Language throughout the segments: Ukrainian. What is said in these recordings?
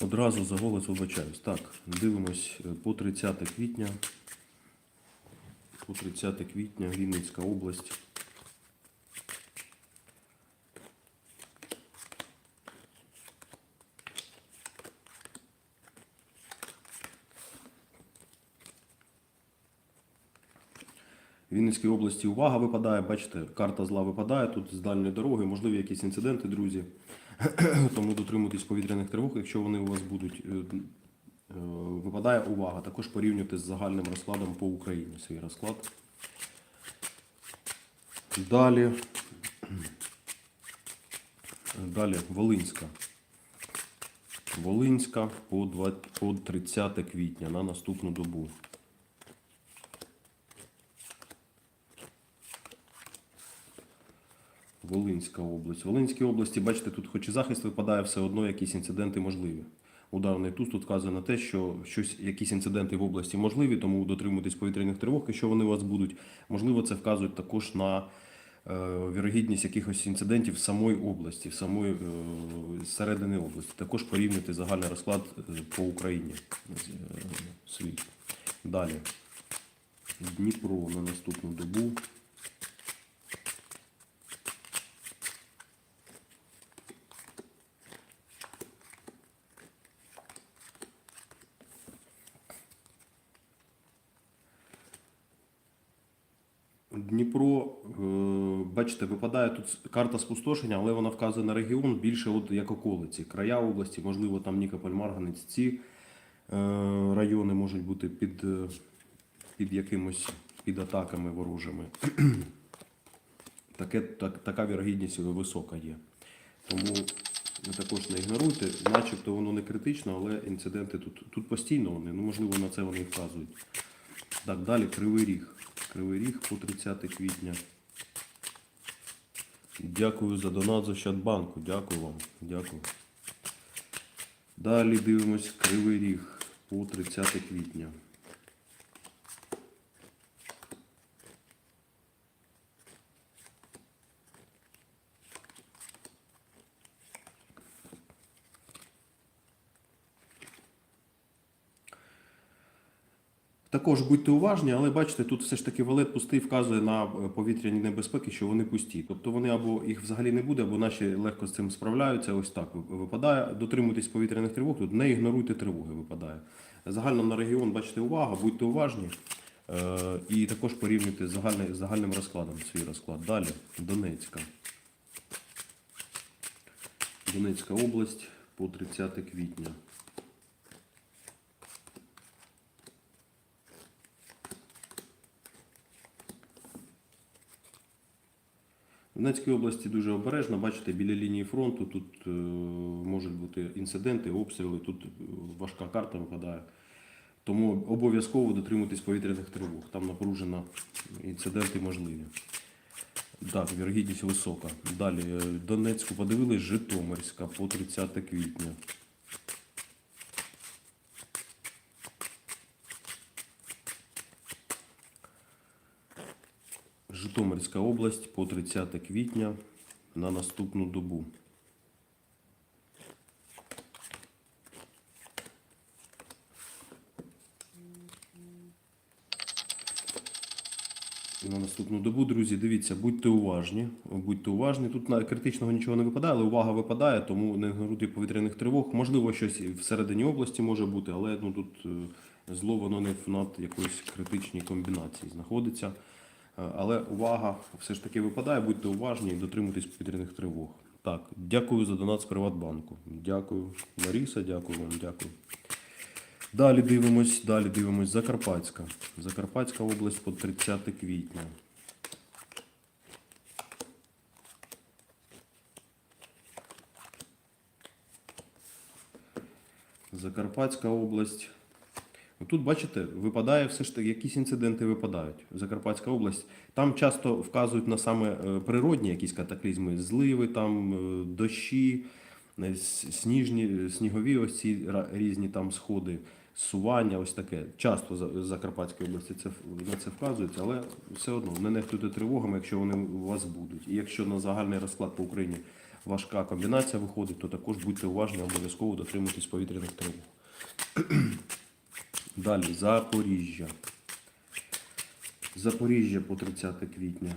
Одразу за голос вибачаюсь. Так, дивимось е, по 30 квітня. По 30 квітня Вінницька область. Вінницькій області увага випадає, бачите, карта зла випадає тут з дальньої дороги, можливі якісь інциденти, друзі. Тому дотримуйтесь повітряних тривог, якщо вони у вас будуть. Е, е, Випадає увага. Також порівнюйте з загальним розкладом по Україні свій розклад. Далі. Далі Волинська. Волинська по 30 квітня на наступну добу. Волинська область. В Волинській області, бачите, тут хоч і захист випадає, все одно якісь інциденти можливі. Ударний туз тут вказує на те, що щось, якісь інциденти в області можливі, тому дотримуйтесь повітряних тривог, якщо вони у вас будуть. Можливо, це вказують також на е, вірогідність якихось інцидентів в самої області, в самої е, середини області. Також порівняти загальний розклад е, по Україні свій. Далі. Дніпро на наступну добу. Дніпро, е, бачите, випадає тут карта спустошення, але вона вказує на регіон більше от як околиці. Края області, можливо, там Нікополь, Марганець, ці е, райони можуть бути під, е, під якимось під атаками ворожими. Таке, так, така вірогідність висока є. Тому ви також не ігноруйте, начебто воно не критично, але інциденти тут, тут постійно вони, ну можливо на це вони вказують. Так, далі Кривий Ріг. Кривий Ріг по 30 квітня. Дякую за донат з Ощадбанку. Дякую вам. Дякую. Далі дивимось Кривий Ріг по 30 квітня. Також будьте уважні, але бачите, тут все ж таки валет пустий вказує на е, повітряні небезпеки, що вони пусті. Тобто вони або їх взагалі не буде, або наші легко з цим справляються. Ось так випадає. Дотримуйтесь повітряних тривог, тут не ігноруйте тривоги, випадає. Загально на регіон бачите увага, будьте уважні. Е, І також порівнюйте з загальним, загальним розкладом свій розклад. Далі Донецька. Донецька область по 30 квітня. Донецькій області дуже обережно, бачите, біля лінії фронту тут е, можуть бути інциденти, обстріли, тут е, важка карта випадає. Тому обов'язково дотримуйтесь повітряних тривог. Там напружено інциденти можливі. Так, вірогідність висока. Далі е, Донецьку подивились, Житомирська по 30 квітня. Житомирська область по 30 квітня на наступну добу. На наступну добу, друзі, дивіться, будьте уважні. Будьте уважні. Тут критичного нічого не випадає, але увага випадає, тому не ігноруйте повітряних тривог. Можливо, щось всередині області може бути, але ну, тут е, зло воно не в над якоїсь критичній комбінації знаходиться. Е, Але увага все ж таки випадає, будьте уважні і дотримуйтесь повітряних тривог. Так, дякую за донат з Приватбанку. Дякую, Ларіса, дякую вам, дякую. Далі дивимось, далі дивимось Закарпатська. Закарпатська область по 30 квітня. Закарпатська область. Тут, бачите, випадає все ж таки, якісь інциденти випадають. Закарпатська область. Там часто вказують на саме е, природні якісь катаклізми, зливи, там е, дощі, е, сніжні, снігові ось ці різні там сходи, сування, ось таке. Часто в Закарпатській області це на це вказується, але все одно не нехтуйте тривогами, якщо вони у вас будуть. І якщо на загальний розклад по Україні важка комбінація виходить, то також будьте уважні, обов'язково дотримуйтесь повітряних тривог. Далі, Запоріжжя. Запоріжжя по 30 квітня.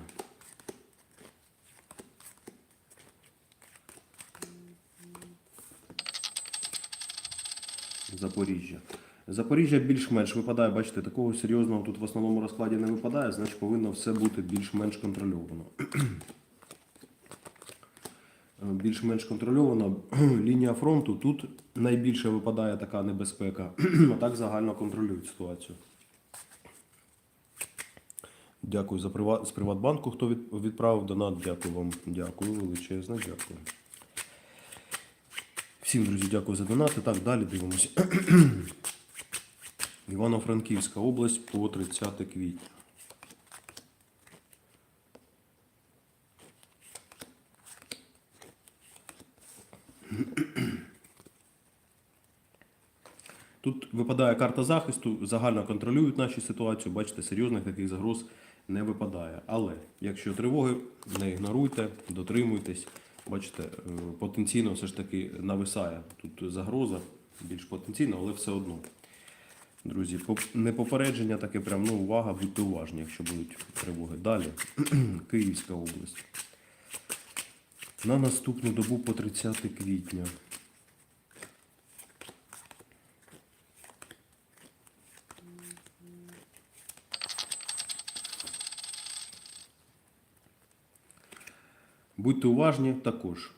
Запоріжжя. Запоріжжя більш-менш випадає, бачите, такого серйозного тут в основному розкладі не випадає, значить повинно все бути більш-менш контрольовано. Е, Більш-менш контрольовано лінія фронту. Тут найбільше випадає така небезпека, а так загально контролюють ситуацію. Дякую за Приват, з Приватбанку, хто від, відправив донат. Дякую вам. Дякую, величезне, дякую. Всім, друзі, дякую за донати. Так, далі дивимося. Івано-Франківська область по 30 квітня. Тут випадає карта захисту, загально контролюють наші ситуацію. Бачите, серйозних таких загроз не випадає. Але якщо тривоги, не ігноруйте, дотримуйтесь. Бачите, е, потенційно все ж таки нависає. Тут загроза більш потенційна, але все одно. Друзі, не попередження, таке прям ну, увага, будьте уважні, якщо будуть тривоги. Далі, Київська область. На наступну добу по 30 квітня. Будьте уважні також.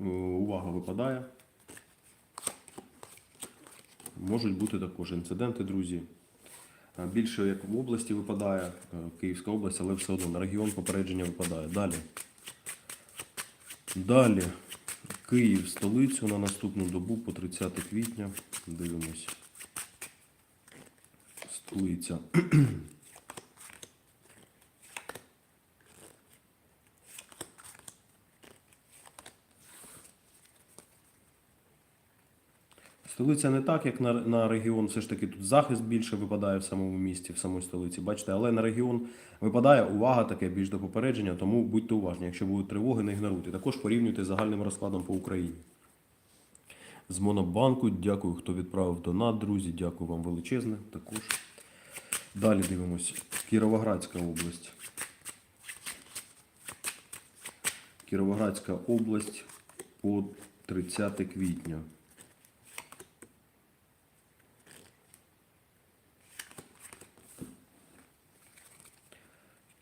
Е, Увага випадає. Можуть бути також інциденти, друзі. Е, Більше як в області випадає, е, Київська область, але все одно на регіон попередження випадає. Далі. Далі. Київ, столицю на наступну добу по 30 квітня. Дивимось. Столиця. Столиця не так, як на, на регіон, все ж таки тут захист більше випадає в самому місті, в самій столиці. Бачите, але на регіон випадає увага таке більш до попередження, тому будьте уважні. Якщо будуть тривоги, не ігноруйте. Також порівнюйте з загальним розкладом по Україні. З Монобанку, дякую, хто відправив донат, друзі. Дякую вам величезне. Також. Далі дивимось. Кіровоградська область. Кіровоградська область по 30 квітня.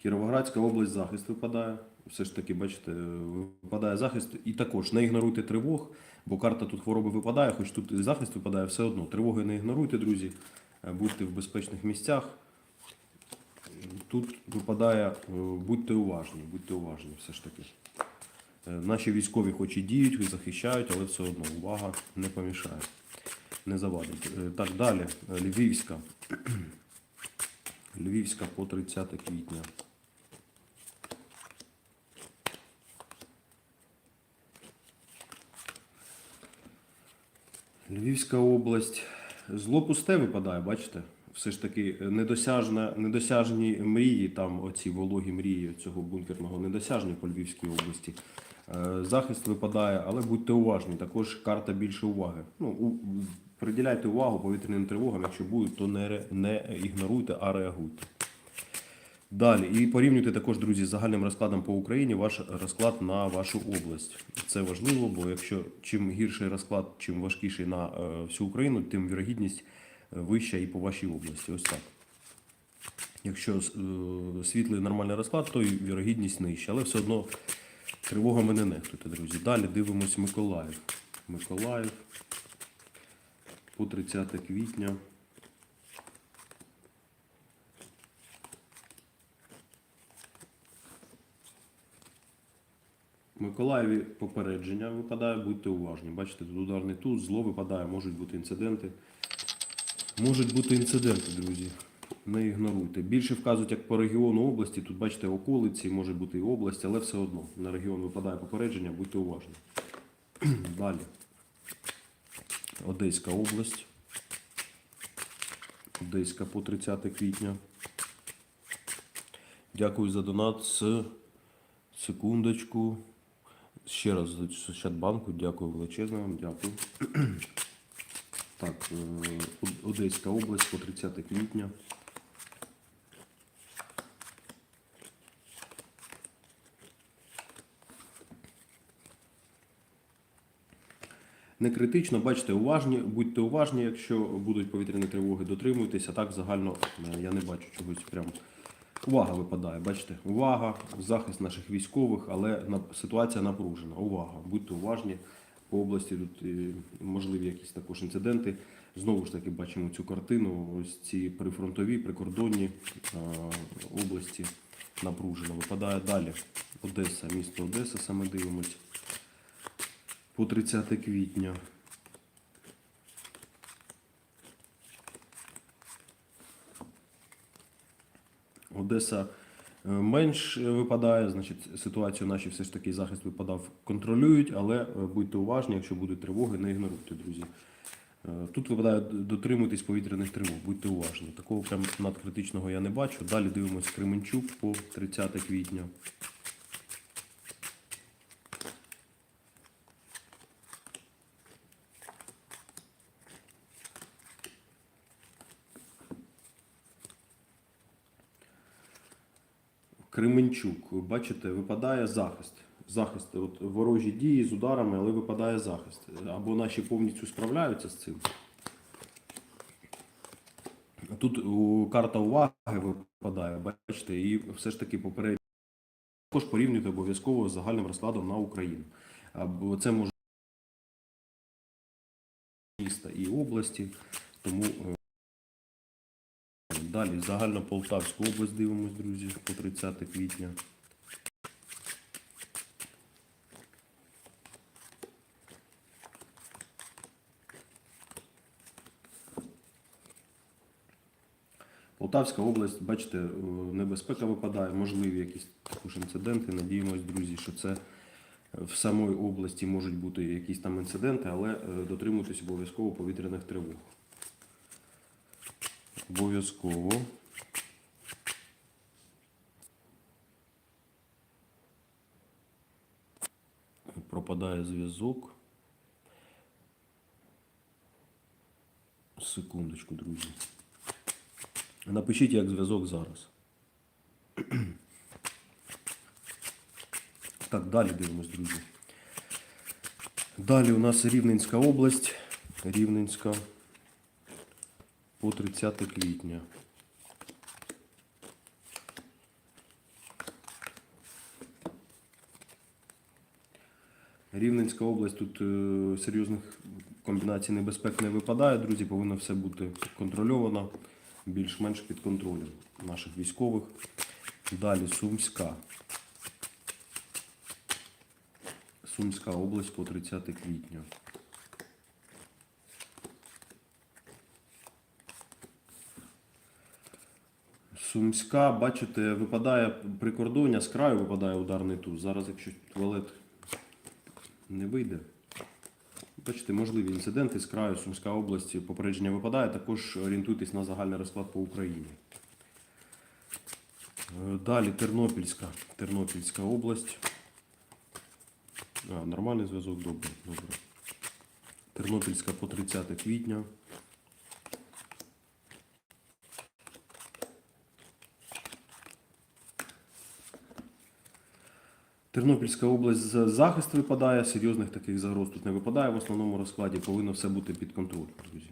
Кіровоградська область захист випадає. Все ж таки, бачите, випадає захист. І також не ігноруйте тривог, бо карта тут хвороби випадає, хоч тут захист випадає, все одно. Тривоги не ігноруйте, друзі. Е, Будьте в безпечних місцях. Тут випадає, е, будьте уважні, будьте уважні, все ж таки. Е, Наші військові хоч і діють, захищають, але все одно увага не помішає. Не завадить. Так, далі. Львівська. Львівська по 30 квітня. Львівська область. Зло пусте випадає, бачите? Все ж таки недосяжна, недосяжні мрії, там оці вологі мрії цього бункерного недосяжні по Львівській області. Е, Захист випадає, але будьте уважні, також карта більше уваги. Ну, у, приділяйте увагу повітряним тривогам, якщо будуть, то не, не ігноруйте, а реагуйте. Далі. І порівнюйте також, друзі, з загальним розкладом по Україні ваш розклад на вашу область. Це важливо, бо якщо чим гірший розклад, чим важкіший на е, всю Україну, тим вірогідність е, вища і по вашій області. Ось так. Якщо е, світлий нормальний розклад, то і вірогідність нижча. Але все одно тривогами не нехтуйте, друзі. Далі дивимось Миколаїв. Миколаїв по 30 квітня. Миколаєві попередження випадає, будьте уважні. Бачите, тут ударний туз, зло випадає, можуть бути інциденти. Можуть бути інциденти, друзі. Не ігноруйте. Більше вказують як по регіону області. Тут бачите околиці, може бути і область, але все одно на регіон випадає попередження, будьте уважні. Далі. Одеська область. Одеська по 30 квітня. Дякую за донат секундочку. Ще раз з Ощадбанку, дякую величезно вам, дякую. Так, е, Одеська область по 30 квітня. Не критично, бачите, уважні, будьте уважні, якщо будуть повітряні тривоги, дотримуйтеся. Так загально е, я не бачу чогось прям. Увага випадає, бачите, увага, захист наших військових, але ситуація напружена. Увага, будьте уважні. По області тут е, можливі якісь також інциденти. Знову ж таки бачимо цю картину. Ось ці прифронтові, прикордонні е, області напружено. Випадає далі. Одеса, місто Одеса, саме дивимось. По 30 квітня. Одеса е, менш випадає, значить ситуацію наші все ж таки захист випадав, контролюють, але е, будьте уважні, якщо будуть тривоги, не ігноруйте, друзі. Е, Тут випадає дотримуйтесь повітряних тривог, будьте уважні. Такого прям надкритичного я не бачу. Далі дивимось Кременчук по 30 квітня. Кременчук, бачите, випадає захист. Захист, от ворожі дії з ударами, але випадає захист. Або наші повністю справляються з цим. Тут карта уваги випадає, бачите, і все ж таки попередньо також порівнюйте обов'язково з загальним розкладом на Україну. Або це може міста і області, тому е, далі загально Полтавську область дивимось, друзі, по 30 квітня. Полтавська область, бачите, е, небезпека випадає, можливі якісь також інциденти. Надіємось, друзі, що це е, в самої області можуть бути якісь там інциденти, але е, дотримуйтесь обов'язково повітряних тривог. Обов'язково. Пропадає зв'язок. Секундочку, друзі. Напишіть як зв'язок зараз. Так, далі дивимось, друзі. Далі у нас Рівненська область. Рівненська по 30 квітня. Рівненська область тут е, серйозних комбінацій небезпек не випадає, друзі. Повинно все бути контрольовано, більш-менш під контролем наших військових. Далі Сумська. Сумська область по 30 квітня. Сумська, бачите, випадає прикордоння, з краю випадає ударний туз. Зараз, якщо туалет не вийде. Бачите, можливі інциденти з краю Сумська область, попередження випадає. Також орієнтуйтесь на загальний розклад по Україні. Е, Далі Тернопільська. Тернопільська область. А, нормальний зв'язок, добре, добре. Тернопільська по 30 квітня. Тернопільська область з- захист випадає, серйозних таких загроз тут не випадає в основному розкладі. Повинно все бути під контролем, друзі.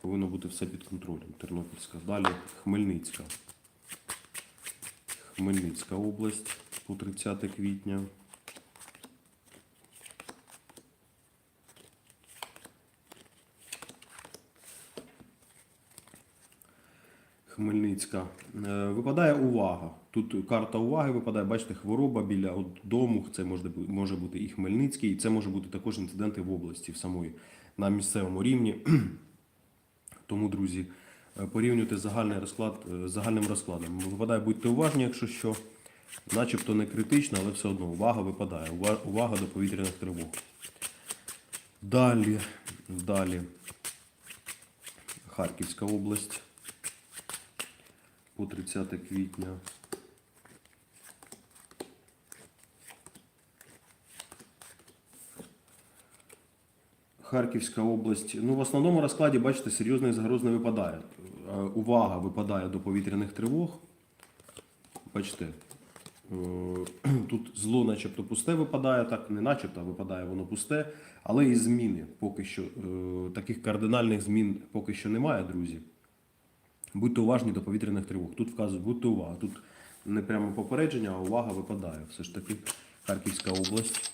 Повинно бути все під контролем. Тернопільська. Далі Хмельницька. Хмельницька область по 30 квітня. Хмельницька. Е, Випадає увага. Тут карта уваги випадає, бачите, хвороба біля дому. Це може, бути і Хмельницький, і це може бути також інциденти в області в самої на місцевому рівні. Тому, друзі, е, порівнюйте загальний розклад е, загальним розкладом. Випадає, будьте уважні, якщо що, начебто не критично, але все одно увага випадає. Увага до повітряних тривог. Далі, далі. Харківська область по 30 квітня. Харківська область. Ну, в основному розкладі, бачите, серйозних загроз не випадає. Е, Увага випадає до повітряних тривог. Бачите, е, тут зло начебто пусте випадає, так не начебто, а випадає воно пусте, але і зміни поки що, е, таких кардинальних змін поки що немає, друзі. Будьте уважні до повітряних тривог. Тут вказують, будьте увага. Тут не прямо попередження, а увага випадає. Все ж таки Харківська область.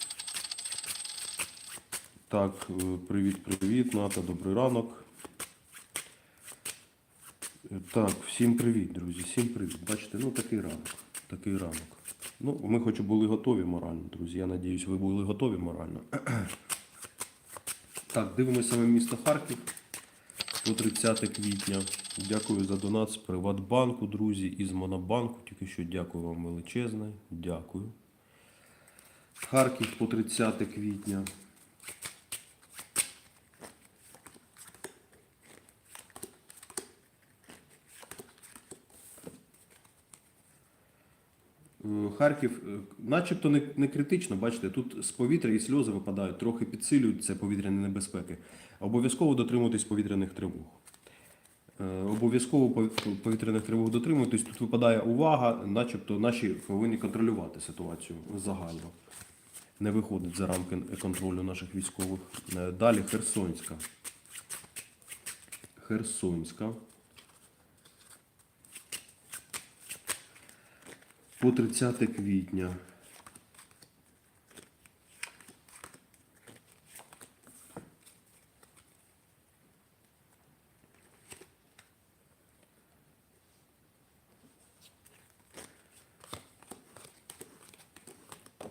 Так, е, привіт, привіт, Ната, добрий ранок. Е, Так, всім привіт, друзі, всім привіт. Бачите, ну такий ранок. Такий ранок. Ну, ми хоч були готові морально, друзі. Я надіюсь, ви були готові морально. Так, дивимося саме місто Харків по 30 квітня. Дякую за донат з Приватбанку, друзі, із Монобанку. Тільки що дякую вам величезне. Дякую. Харків по 30 квітня. Харків, е, начебто не, не критично, бачите, тут з повітря і сльози випадають, трохи підсилюють це повітряні небезпеки. Обов'язково дотримуйтесь повітряних тривог. Е, Обов'язково повітряних тривог дотримуйтесь. Тут випадає увага, начебто наші повинні контролювати ситуацію загально. Не виходить за рамки контролю наших військових. Е, Далі Херсонська. Херсонська. По 30 квітня.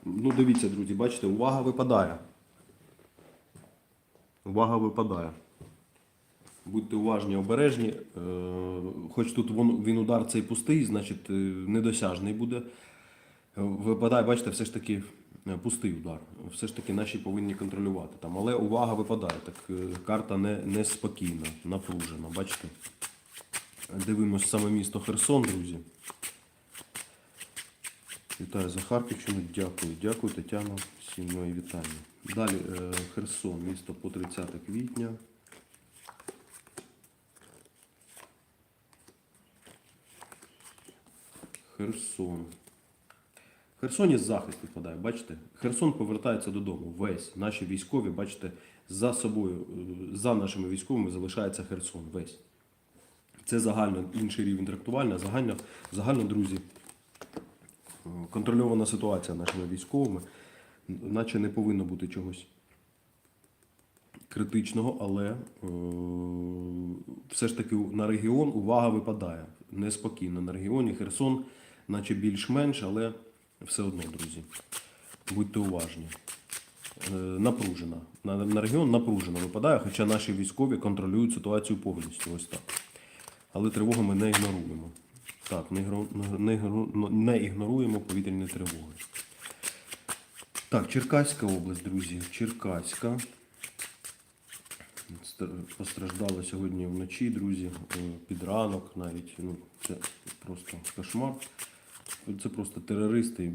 Ну, дивіться, друзі, бачите, увага випадає. Увага випадає. Будьте уважні, обережні. Е, Хоч тут він удар цей пустий, значить е, недосяжний буде. Е, Випадає, бачите, все ж таки пустий удар. Все ж таки наші повинні контролювати там. Але увага випадає. Так карта не, не спокійна, напружена. Бачите? Дивимось саме місто Херсон, друзі. Вітаю за Харківщину. Дякую. Дякую, Тетяна. Всім мої вітання. Далі Херсон, місто по 30 квітня. Херсон. Херсоні захист випадає, бачите? Херсон повертається додому. Весь. Наші військові, бачите, за собою, е, за нашими військовими залишається Херсон. Весь. Це загально інший рівень трактування. Загально, загально друзі, е, контрольована ситуація нашими військовими, наче не повинно бути чогось критичного, але е, все ж таки на регіон увага випадає. Неспокійно на регіоні. Херсон, наче більш-менш, але все одно, друзі. Будьте уважні. Е, напружена. На, на регіон напружено випадає, хоча наші військові контролюють ситуацію повністю. Ось так. Але тривогу ми не ігноруємо. Так, не, не, не ігноруємо повітряні тривоги. Так, Черкаська область, друзі. Черкаська. Ст- Постраждало сьогодні вночі, друзі, е, під ранок навіть. Ну, це просто кошмар. Це просто терористи,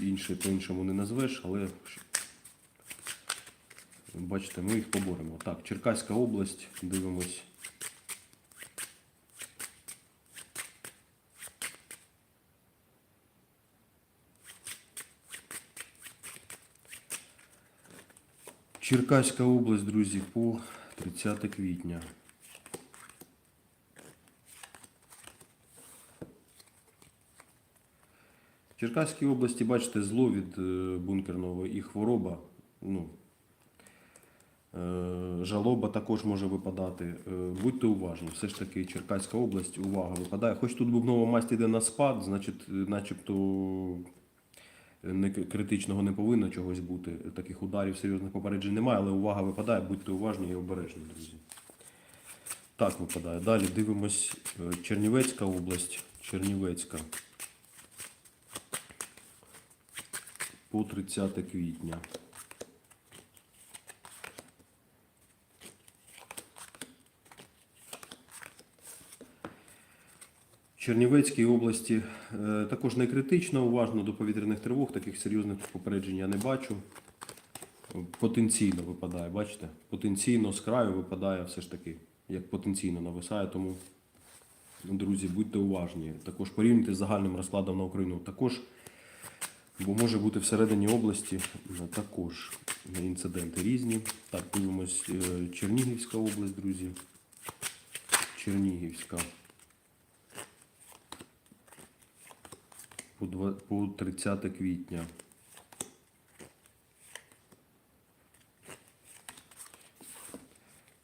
інше по-іншому не назвеш, але бачите, ми їх поборемо. Так, Черкаська область, дивимось. Черкаська область, друзі, по 30 квітня. Черкаській області, бачите, зло від е, бункерного і хвороба. Ну, е, жалоба також може випадати. Е, Будьте уважні, все ж таки Черкаська область, увага випадає. Хоч тут бубнова масть іде на спад, значить, начебто не критичного не повинно чогось бути. Таких ударів серйозних попереджень немає, але увага випадає, будьте уважні і обережні, друзі. Так випадає. Далі дивимось Чернівецька область. Чернівецька. По 30 квітня. Чернівецькій області е, також не критично, уважно до повітряних тривог, таких серйозних попереджень я не бачу. потенційно випадає, бачите? Потенційно з краю випадає все ж таки, як потенційно нависає, тому, друзі, будьте уважні. Також порівнюйте з загальним розкладом на Україну. Також, бо може бути всередині області е, також інциденти різні. Так, дивимось е, Чернігівська область, друзі. Чернігівська. По 30 квітня.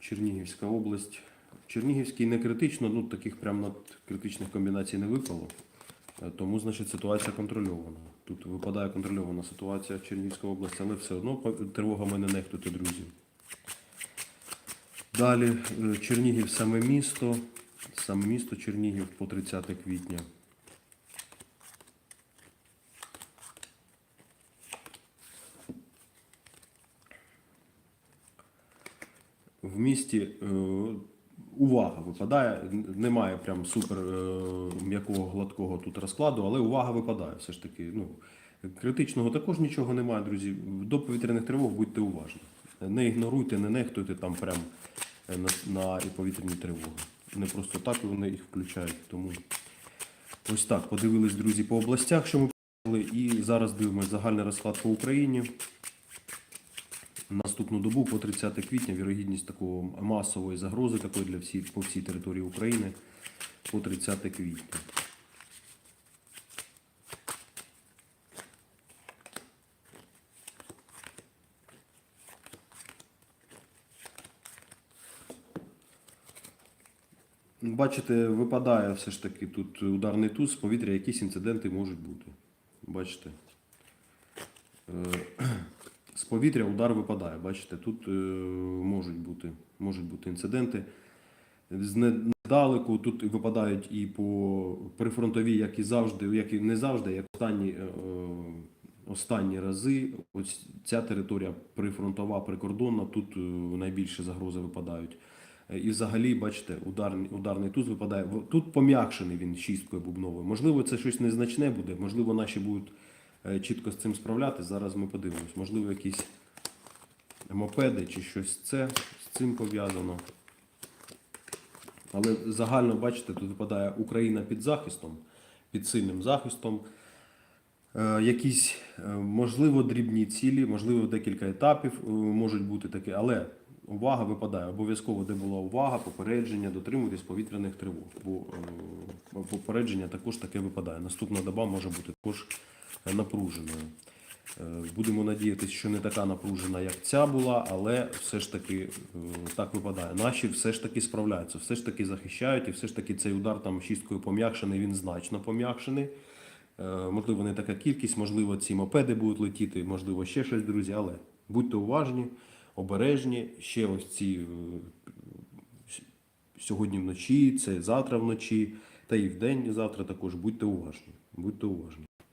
Чернігівська область. Чернігівський не критично, ну таких прям критичних комбінацій не випало. Е, Тому, значить, ситуація контрольована. Тут випадає контрольована ситуація в Чернігівській області, але все одно по- тривогами не нехтуйте, друзі. Далі е, Чернігів саме місто. Саме місто Чернігів по 30 квітня. в місті е, увага випадає. Немає прям супер е, м'якого гладкого тут розкладу, але увага випадає все ж таки. Ну, критичного також нічого немає, друзі. До повітряних тривог будьте уважні. Не ігноруйте, не нехтуйте там прям е, на, на повітряні тривоги. Не просто так вони їх включають. Тому ось так подивились, друзі, по областях, що ми і зараз дивимося загальний розклад по Україні. Наступну добу по 30 квітня вірогідність такого масової загрози такої для всі, по всій території України по 30 квітня. Бачите, випадає все ж таки тут ударний туз, з повітря якісь інциденти можуть бути. Бачите? Е, з повітря удар випадає. Бачите, тут е, можуть бути, можуть бути інциденти. З недалеку тут випадають і по прифронтовій, як і завжди, як і не завжди, як останні, е, останні рази. Ось ця територія прифронтова, прикордонна, тут е, найбільше загрози випадають. Е, І взагалі, бачите, ударний, ударний туз випадає. Тут пом'якшений він шісткою бубновою. Можливо, це щось незначне буде, можливо, наші будуть е, чітко з цим справляти. Зараз ми подивимось. Можливо, якісь мопеди чи щось це з цим пов'язано. Але загально, бачите, тут випадає Україна під захистом, під сильним захистом. Е, якісь, е, можливо, дрібні цілі, можливо, декілька етапів е, можуть бути такі, але увага випадає. Обов'язково, де була увага, попередження, дотримуйтесь повітряних тривог. Бо е, попередження також таке випадає. Наступна доба може бути також е, напруженою. Е, Будемо надіятися, що не така напружена, як ця була, але все ж таки е, так випадає. Наші все ж таки справляються, все ж таки захищають, і все ж таки цей удар там шісткою пом'якшений, він значно пом'якшений. Е, Можливо, не така кількість, можливо, ці мопеди будуть летіти, можливо, ще щось, друзі, але будьте уважні, обережні. Ще ось ці е, сьогодні вночі, це завтра вночі, та і вдень завтра також будьте уважні. Будьте уважні.